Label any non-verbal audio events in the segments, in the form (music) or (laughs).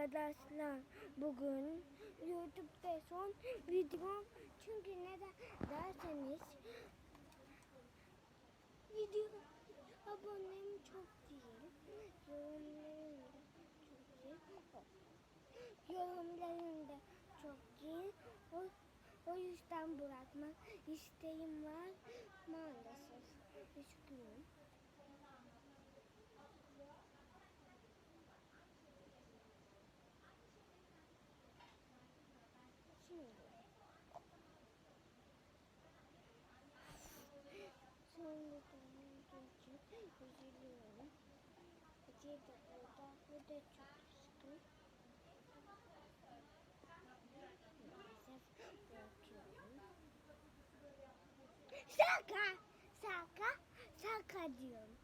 Arkadaşlar. Bugün YouTube'da son videom. Çünkü neden derseniz video abonem çok değil. Yorumlarım da çok değil yorumlarım da çok değil o, o yüzden bırakmak isteğim var. Maalesef. Üzgünüm. Hediye de burada. Bu da çok sıkı. Maalesef bırakıyorum. Şaka! Şaka! Şaka diyorum.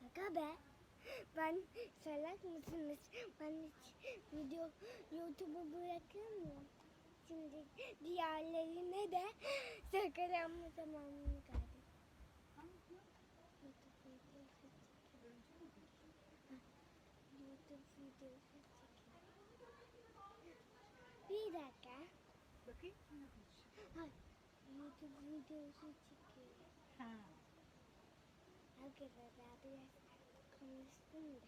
Şaka be. Ben salak mısınız? Ben hiç video YouTube'u bırakamıyorum. Şimdi diğerlerine de şakalanma zamanını geldi. YouTube videosu çekiyorum. Ha, YouTube videosu çekiyorum. Bir dakika. Bakayım YouTube videosu çekiyorum. Ha. Arkadaşlar biraz konuştum da.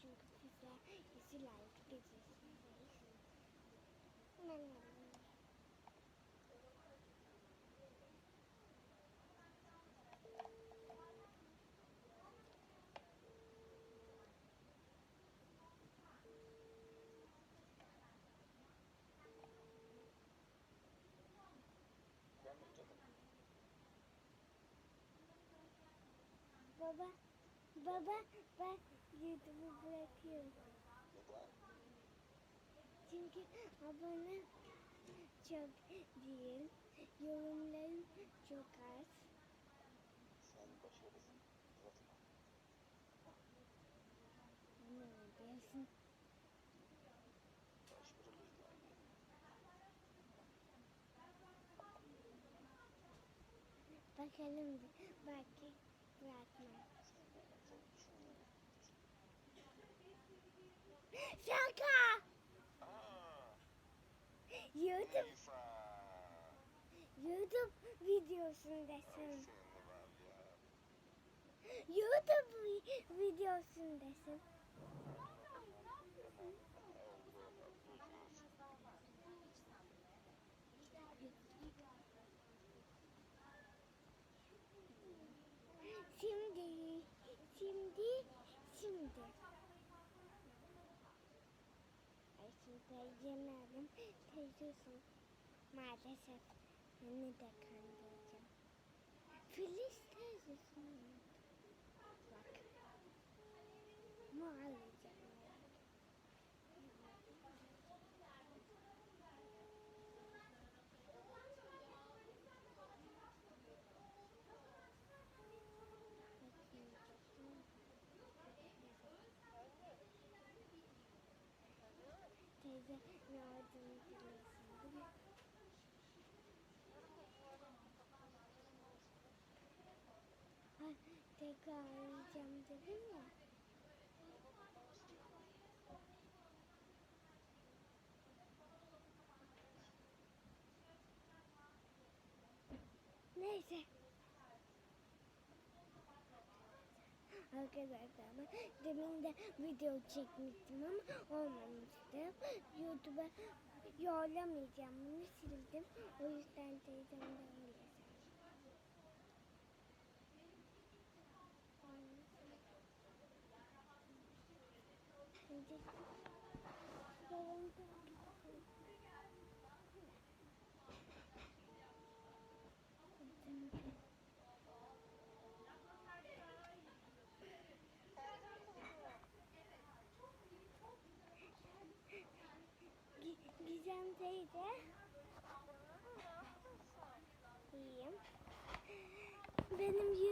Çünkü size yeşil like gecesiyiz. Ben Baba, baba ben YouTube'u bırakıyorum. Çünkü abone çok değil, yorumlarım çok az. Sen başarısın. Uzatma. Ne diyorsun? Başarılıyla aynı. Bakalım belki bırakmam. Sen düşünmüyorum. Şaka! YouTube! YouTube videosundasın. YouTube vi- videosundasın. Şimdi, şimdi, şimdi. Yemedim. Teyzesin. Maalesef beni de kandıracağım. Filiz teyzesin. Bak. Ne Değil mi? Ay, tekrar arayacağım dedim ya. Arkadaşlar ben demin de video çekmiştim ama olmamıştı. YouTube'a yollamayacağım bunu sildim. O yüzden teyzem de öyle yolunda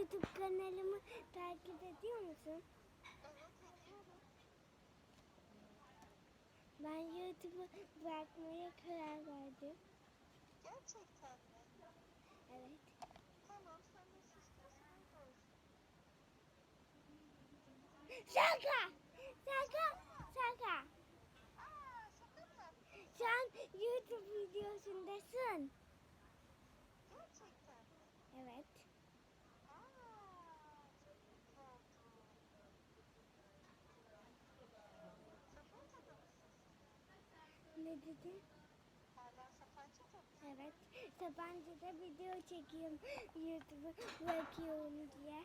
YouTube kanalımı takip ediyor musun? Ben YouTube'u bırakmaya karar verdim. Gerçekten mi? Evet. Sen nasıl istiyorsan öyle. Şaka! Şaka! Şaka! Aa şaka mı? Sen YouTube videosundasın. Mı? Evet. Sabancı'da video çekiyorum. (laughs) YouTube'a bakıyorum diye.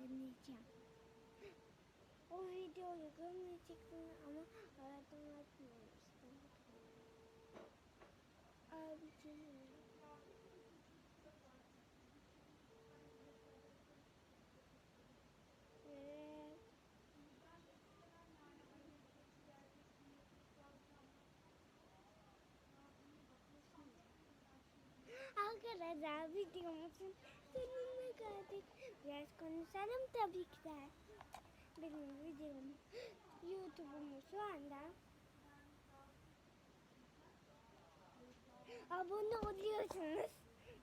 Deneyeceğim. O videoyu görmeyecektim ama aradan atmamıştım. Abicim. Evet. Arkadaşlar videomuzun sonuna geldik. Biraz konuşalım tabii ki de. Benim videom YouTube'umu şu anda abone oluyorsunuz.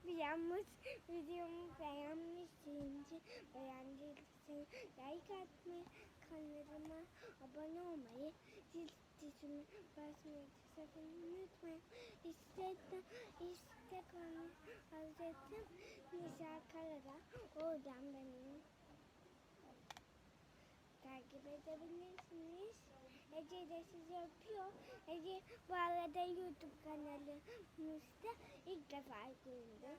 Beğenmiş, videomu beğenmişsiniz. Beğendiyseniz like atmayı, kanalıma abone olmayı, zil tuşuna basmayı sakın unutmayın. İstedim, istek olmayı hazretim. Nisa Karada, oradan benim takip edebilirsiniz. Ece de sizi öpüyor. Ece bu arada YouTube kanalımızda ilk defa göründü.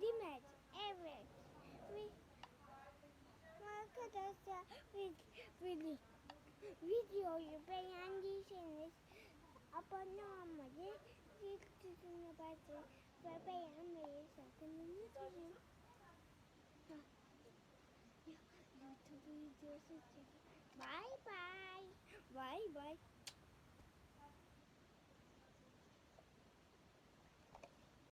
Değil mi Ece? Evet. Ve arkadaşlar vid- video, videoyu beğendiyseniz 아빠 엄마지 지금 봐지 빨리 엄마의 작은 유튜브 유튜브 이제 쓰지 바이바이 바이바이